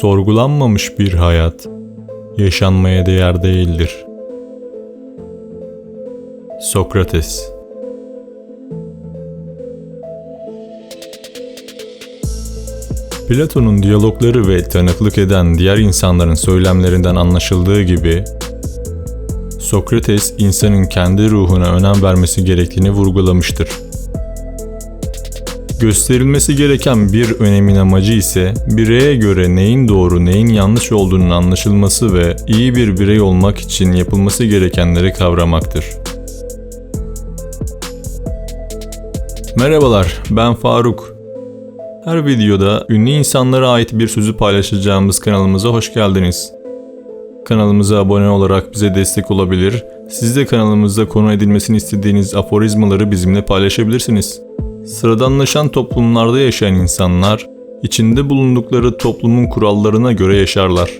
Sorgulanmamış bir hayat yaşanmaya değer değildir. Sokrates Platon'un diyalogları ve tanıklık eden diğer insanların söylemlerinden anlaşıldığı gibi Sokrates insanın kendi ruhuna önem vermesi gerektiğini vurgulamıştır. Gösterilmesi gereken bir önemin amacı ise bireye göre neyin doğru neyin yanlış olduğunun anlaşılması ve iyi bir birey olmak için yapılması gerekenleri kavramaktır. Merhabalar, ben Faruk. Her videoda ünlü insanlara ait bir sözü paylaşacağımız kanalımıza hoş geldiniz. Kanalımıza abone olarak bize destek olabilir, siz de kanalımızda konu edilmesini istediğiniz aforizmaları bizimle paylaşabilirsiniz. Sıradanlaşan toplumlarda yaşayan insanlar, içinde bulundukları toplumun kurallarına göre yaşarlar.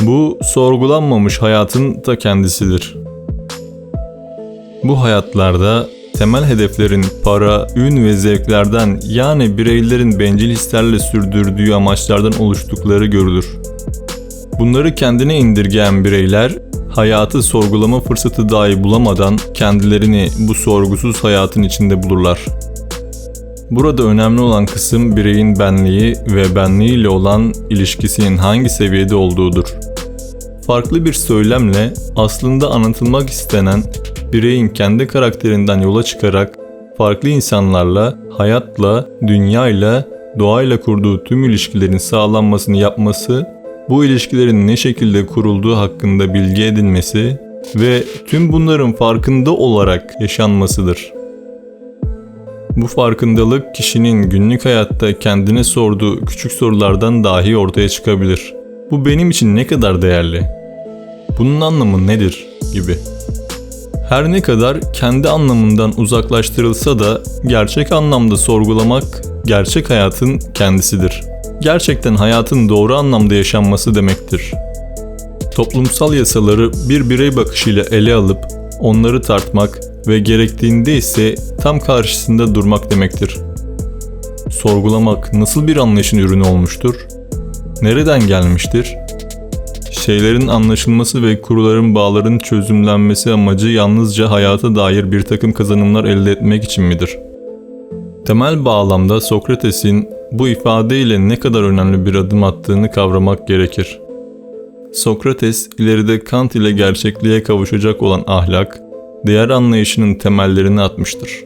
Bu sorgulanmamış hayatın ta kendisidir. Bu hayatlarda temel hedeflerin para, ün ve zevklerden yani bireylerin bencil hislerle sürdürdüğü amaçlardan oluştukları görülür. Bunları kendine indirgeyen bireyler hayatı sorgulama fırsatı dahi bulamadan kendilerini bu sorgusuz hayatın içinde bulurlar. Burada önemli olan kısım bireyin benliği ve benliğiyle olan ilişkisinin hangi seviyede olduğudur. Farklı bir söylemle aslında anlatılmak istenen bireyin kendi karakterinden yola çıkarak farklı insanlarla, hayatla, dünyayla, doğayla kurduğu tüm ilişkilerin sağlanmasını yapması bu ilişkilerin ne şekilde kurulduğu hakkında bilgi edinmesi ve tüm bunların farkında olarak yaşanmasıdır. Bu farkındalık kişinin günlük hayatta kendine sorduğu küçük sorulardan dahi ortaya çıkabilir. Bu benim için ne kadar değerli? Bunun anlamı nedir? gibi. Her ne kadar kendi anlamından uzaklaştırılsa da gerçek anlamda sorgulamak gerçek hayatın kendisidir gerçekten hayatın doğru anlamda yaşanması demektir. Toplumsal yasaları bir birey bakışıyla ele alıp onları tartmak ve gerektiğinde ise tam karşısında durmak demektir. Sorgulamak nasıl bir anlayışın ürünü olmuştur? Nereden gelmiştir? Şeylerin anlaşılması ve kuruların bağların çözümlenmesi amacı yalnızca hayata dair bir takım kazanımlar elde etmek için midir? Temel bağlamda Sokrates'in bu ifadeyle ne kadar önemli bir adım attığını kavramak gerekir. Sokrates ileride Kant ile gerçekliğe kavuşacak olan ahlak, değer anlayışının temellerini atmıştır.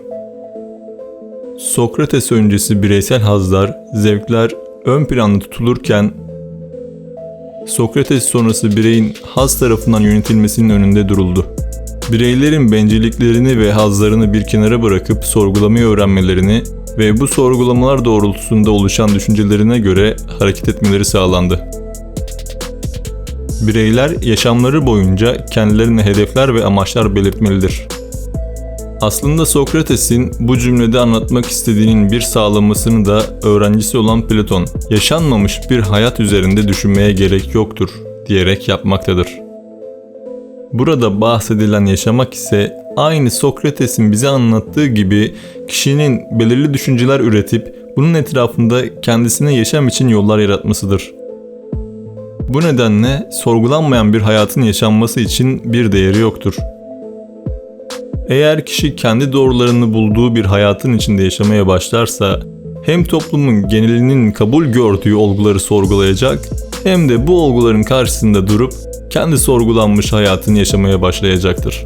Sokrates öncesi bireysel hazlar, zevkler ön planda tutulurken Sokrates sonrası bireyin haz tarafından yönetilmesinin önünde duruldu. Bireylerin bencilliklerini ve hazlarını bir kenara bırakıp sorgulamayı öğrenmelerini ve bu sorgulamalar doğrultusunda oluşan düşüncelerine göre hareket etmeleri sağlandı. Bireyler yaşamları boyunca kendilerine hedefler ve amaçlar belirtmelidir. Aslında Sokrates'in bu cümlede anlatmak istediğinin bir sağlamasını da öğrencisi olan Platon, yaşanmamış bir hayat üzerinde düşünmeye gerek yoktur diyerek yapmaktadır. Burada bahsedilen yaşamak ise aynı Sokrates'in bize anlattığı gibi kişinin belirli düşünceler üretip bunun etrafında kendisine yaşam için yollar yaratmasıdır. Bu nedenle sorgulanmayan bir hayatın yaşanması için bir değeri yoktur. Eğer kişi kendi doğrularını bulduğu bir hayatın içinde yaşamaya başlarsa hem toplumun genelinin kabul gördüğü olguları sorgulayacak hem de bu olguların karşısında durup kendi sorgulanmış hayatını yaşamaya başlayacaktır.